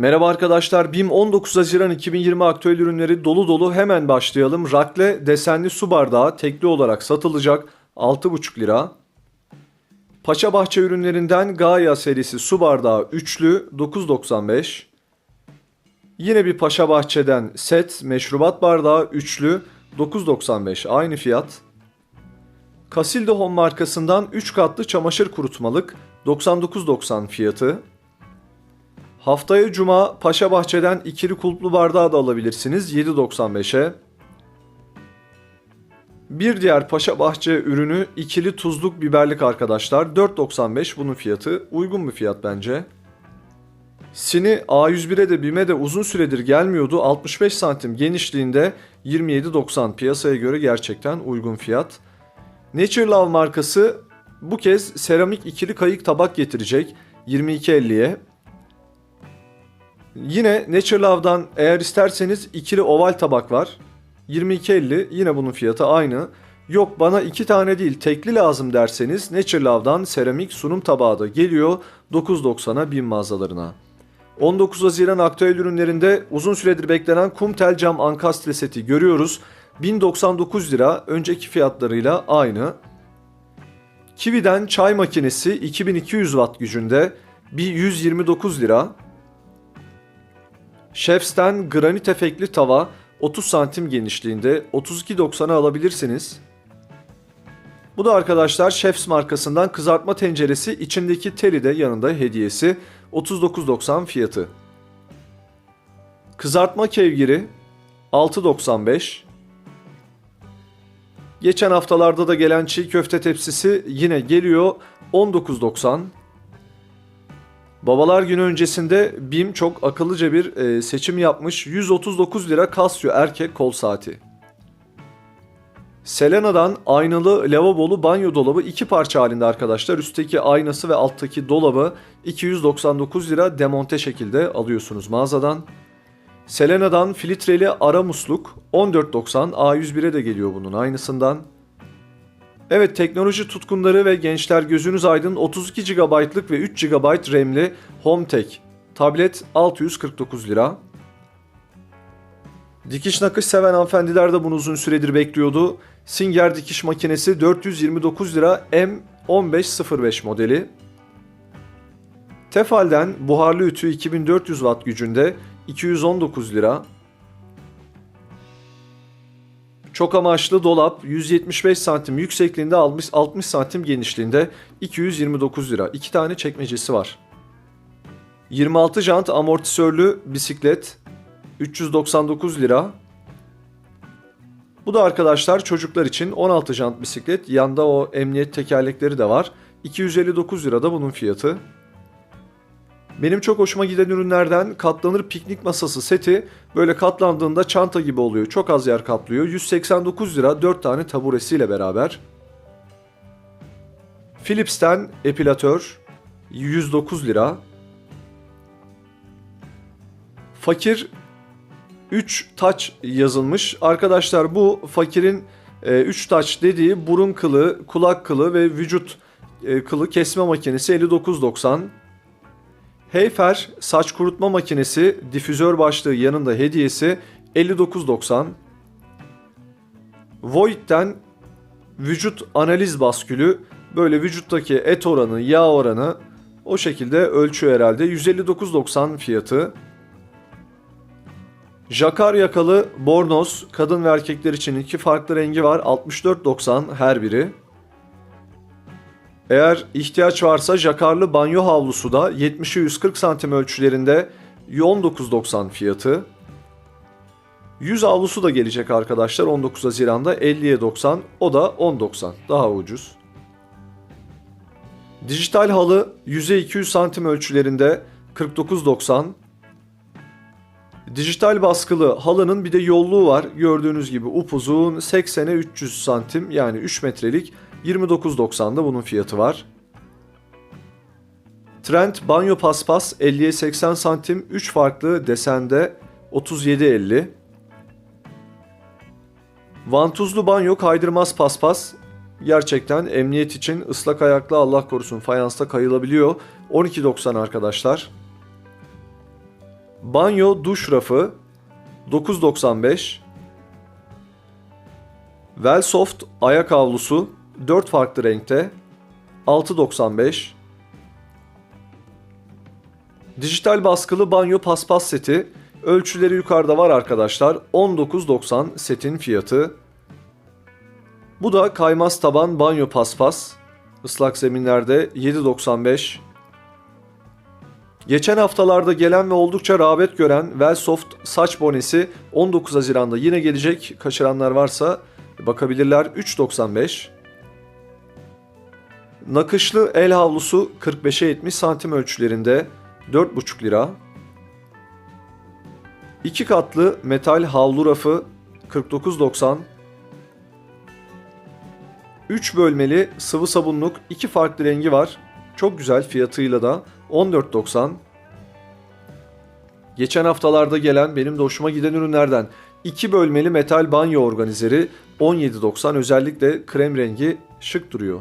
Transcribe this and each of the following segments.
Merhaba arkadaşlar. BİM 19 Haziran 2020 aktüel ürünleri dolu dolu hemen başlayalım. Rakle desenli su bardağı tekli olarak satılacak 6,5 lira. Paşa Bahçe ürünlerinden Gaia serisi su bardağı üçlü 9.95. Yine bir Paşa Bahçe'den set meşrubat bardağı üçlü 9.95 aynı fiyat. Casilda Home markasından 3 katlı çamaşır kurutmalık 99.90 fiyatı. Haftaya Cuma Paşa Bahçe'den ikili kulplu bardağı da alabilirsiniz 7.95'e. Bir diğer Paşa Bahçe ürünü ikili tuzluk biberlik arkadaşlar 4.95 bunun fiyatı uygun bir fiyat bence. Sini A101'e de BİM'e de uzun süredir gelmiyordu 65 santim genişliğinde 27.90 piyasaya göre gerçekten uygun fiyat. Nature Love markası bu kez seramik ikili kayık tabak getirecek 22.50'ye. Yine Nature Love'dan eğer isterseniz ikili oval tabak var. 22.50 yine bunun fiyatı aynı. Yok bana iki tane değil tekli lazım derseniz Nature Love'dan seramik sunum tabağı da geliyor 9.90'a bin mağazalarına. 19 Haziran aktüel ürünlerinde uzun süredir beklenen kum tel cam ankastre seti görüyoruz. 1099 lira önceki fiyatlarıyla aynı. Kiwi'den çay makinesi 2200 watt gücünde bir 129 lira. Chefs'ten granit efektli tava 30 santim genişliğinde 32.90'a alabilirsiniz. Bu da arkadaşlar Chefs markasından kızartma tenceresi içindeki teli de yanında hediyesi 39.90 fiyatı. Kızartma kevgiri 6.95 Geçen haftalarda da gelen çiğ köfte tepsisi yine geliyor 19.90 Babalar günü öncesinde BİM çok akıllıca bir e, seçim yapmış. 139 lira Casio erkek kol saati. Selena'dan aynalı lavabolu banyo dolabı iki parça halinde arkadaşlar. Üstteki aynası ve alttaki dolabı 299 lira demonte şekilde alıyorsunuz mağazadan. Selena'dan filtreli ara musluk 14.90 A101'e de geliyor bunun aynısından. Evet teknoloji tutkunları ve gençler gözünüz aydın 32 GB'lık ve 3 GB RAM'li HomeTech tablet 649 lira. Dikiş nakış seven hanımefendiler de bunu uzun süredir bekliyordu. Singer dikiş makinesi 429 lira M1505 modeli. Tefal'den buharlı ütü 2400 watt gücünde 219 lira. Çok amaçlı dolap 175 santim yüksekliğinde 60, 60 santim genişliğinde 229 lira. İki tane çekmecesi var. 26 jant amortisörlü bisiklet 399 lira. Bu da arkadaşlar çocuklar için 16 jant bisiklet. Yanda o emniyet tekerlekleri de var. 259 lira da bunun fiyatı. Benim çok hoşuma giden ürünlerden katlanır piknik masası seti böyle katlandığında çanta gibi oluyor. Çok az yer kaplıyor. 189 lira 4 tane taburesiyle beraber. Philips'ten epilatör 109 lira. Fakir 3 taç yazılmış. Arkadaşlar bu fakirin 3 taç dediği burun kılı, kulak kılı ve vücut e, kılı kesme makinesi 59.90. Heyfer saç kurutma makinesi difüzör başlığı yanında hediyesi 59.90. Voigt'ten vücut analiz baskülü böyle vücuttaki et oranı, yağ oranı o şekilde ölçüyor herhalde. 159.90 fiyatı. Jakar yakalı bornoz kadın ve erkekler için iki farklı rengi var. 64.90 her biri. Eğer ihtiyaç varsa jakarlı banyo havlusu da 70'e 140 santim ölçülerinde 19.90 fiyatı. 100 havlusu da gelecek arkadaşlar 19 Haziran'da 50'ye 90 o da 10.90 daha ucuz. Dijital halı 100'e 200 santim ölçülerinde 49.90. Dijital baskılı halının bir de yolluğu var. Gördüğünüz gibi upuzun 80'e 300 santim yani 3 metrelik 29.90'da bunun fiyatı var. Trend banyo paspas 50'ye 80 santim 3 farklı desende 37.50. Vantuzlu banyo kaydırmaz paspas gerçekten emniyet için ıslak ayaklı Allah korusun fayansta kayılabiliyor. 12.90 arkadaşlar. Banyo duş rafı 9.95 Velsoft ayak havlusu 4 farklı renkte. 6.95 Dijital baskılı banyo paspas seti. Ölçüleri yukarıda var arkadaşlar. 19.90 setin fiyatı. Bu da kaymaz taban banyo paspas. Islak zeminlerde 7.95 Geçen haftalarda gelen ve oldukça rağbet gören Velsoft saç bonesi 19 Haziran'da yine gelecek. Kaçıranlar varsa bakabilirler. 3.95. Nakışlı el havlusu 45'e 70 santim ölçülerinde 4,5 lira. 2 katlı metal havlu rafı 49.90. 3 bölmeli sıvı sabunluk 2 farklı rengi var. Çok güzel fiyatıyla da 14.90. Geçen haftalarda gelen benim de hoşuma giden ürünlerden 2 bölmeli metal banyo organizeri 17.90 özellikle krem rengi şık duruyor.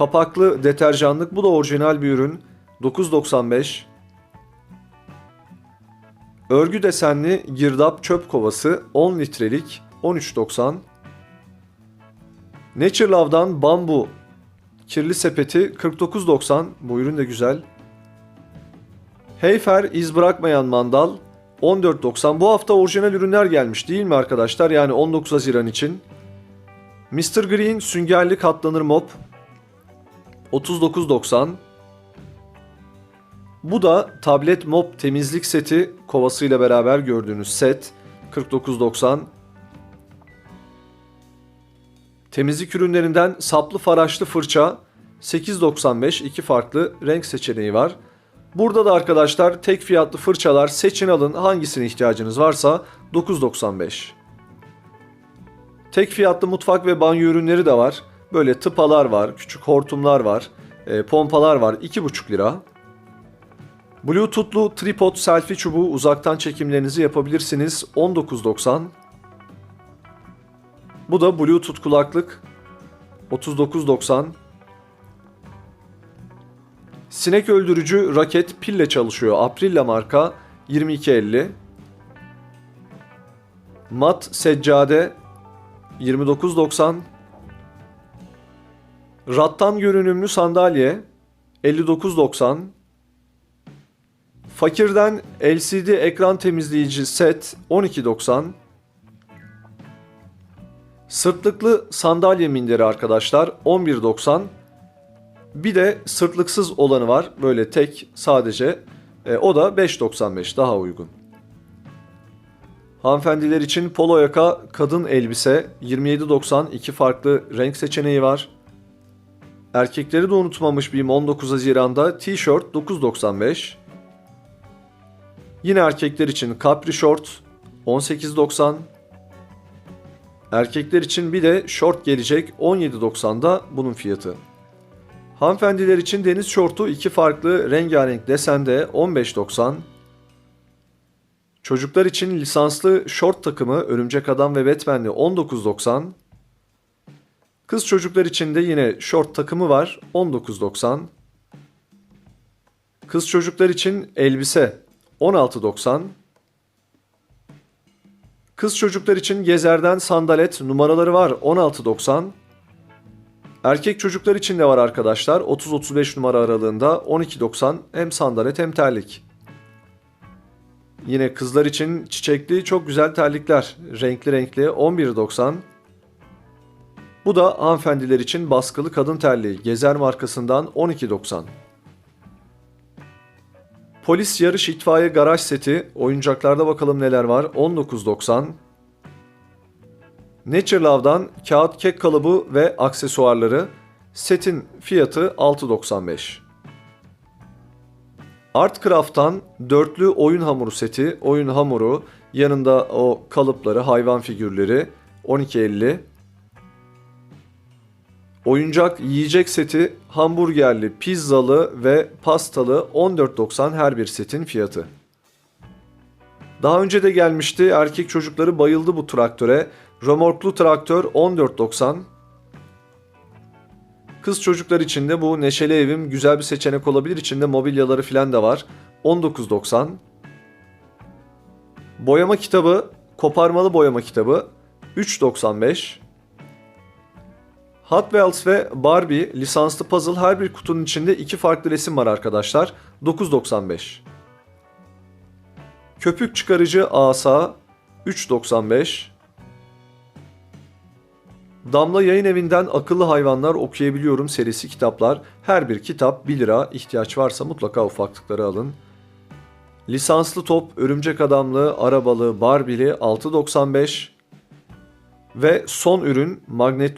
Kapaklı deterjanlık bu da orijinal bir ürün 9.95. Örgü desenli girdap çöp kovası 10 litrelik 13.90. Nature Love'dan bambu kirli sepeti 49.90 bu ürün de güzel. Heyfer iz bırakmayan mandal 14.90 bu hafta orijinal ürünler gelmiş değil mi arkadaşlar yani 19 Haziran için. Mr. Green süngerli katlanır mop 39.90 Bu da tablet mop temizlik seti kovasıyla beraber gördüğünüz set 49.90 Temizlik ürünlerinden saplı faraşlı fırça 8.95 iki farklı renk seçeneği var. Burada da arkadaşlar tek fiyatlı fırçalar seçin alın hangisine ihtiyacınız varsa 9.95. Tek fiyatlı mutfak ve banyo ürünleri de var. Böyle tıpalar var, küçük hortumlar var, e, pompalar var 2,5 lira. Bluetooth'lu tripod selfie çubuğu uzaktan çekimlerinizi yapabilirsiniz 19.90. Bu da Bluetooth kulaklık 39.90. Sinek öldürücü raket pille çalışıyor. Aprilla marka 22.50. Mat seccade 29.90. Rattan görünümlü sandalye 59.90. Fakirden LCD ekran temizleyici set 12.90. Sırtlıklı sandalye minderi arkadaşlar 11.90. Bir de sırtlıksız olanı var. Böyle tek sadece. E, o da 5.95 daha uygun. Hanımefendiler için polo yaka kadın elbise 27.90 iki farklı renk seçeneği var. Erkekleri de unutmamış bir 19 Haziran'da tişört 9.95. Yine erkekler için capri short 18.90. Erkekler için bir de short gelecek 17.90'da bunun fiyatı. Hanımefendiler için deniz şortu iki farklı rengarenk desende 15.90. Çocuklar için lisanslı şort takımı Örümcek Adam ve Batman'li 19.90. Kız çocuklar için de yine şort takımı var 19.90. Kız çocuklar için elbise 16.90. Kız çocuklar için gezerden sandalet numaraları var 16.90. Erkek çocuklar için de var arkadaşlar 30-35 numara aralığında 12.90 hem sandalet hem terlik. Yine kızlar için çiçekli çok güzel terlikler renkli renkli 11.90. Bu da hanımefendiler için baskılı kadın terliği Gezer markasından 12.90. Polis yarış itfaiye garaj seti oyuncaklarda bakalım neler var 19.90. Nature Love'dan kağıt kek kalıbı ve aksesuarları setin fiyatı 6.95. Artcraft'tan dörtlü oyun hamuru seti, oyun hamuru, yanında o kalıpları, hayvan figürleri 12.50. Oyuncak yiyecek seti hamburgerli, pizzalı ve pastalı 14.90 her bir setin fiyatı. Daha önce de gelmişti. Erkek çocukları bayıldı bu traktöre. Römorklu traktör 14.90. Kız çocuklar için de bu neşeli evim güzel bir seçenek olabilir. İçinde mobilyaları falan da var. 19.90. Boyama kitabı, koparmalı boyama kitabı 3.95. Hot Wheels ve Barbie lisanslı puzzle her bir kutunun içinde iki farklı resim var arkadaşlar. 9.95. Köpük çıkarıcı asa 3.95. Damla Yayın Evi'nden Akıllı Hayvanlar Okuyabiliyorum serisi kitaplar. Her bir kitap 1 lira. İhtiyaç varsa mutlaka ufaklıkları alın. Lisanslı top, Örümcek Adamlı, Arabalı, Barbie'li 6.95. Ve son ürün magnet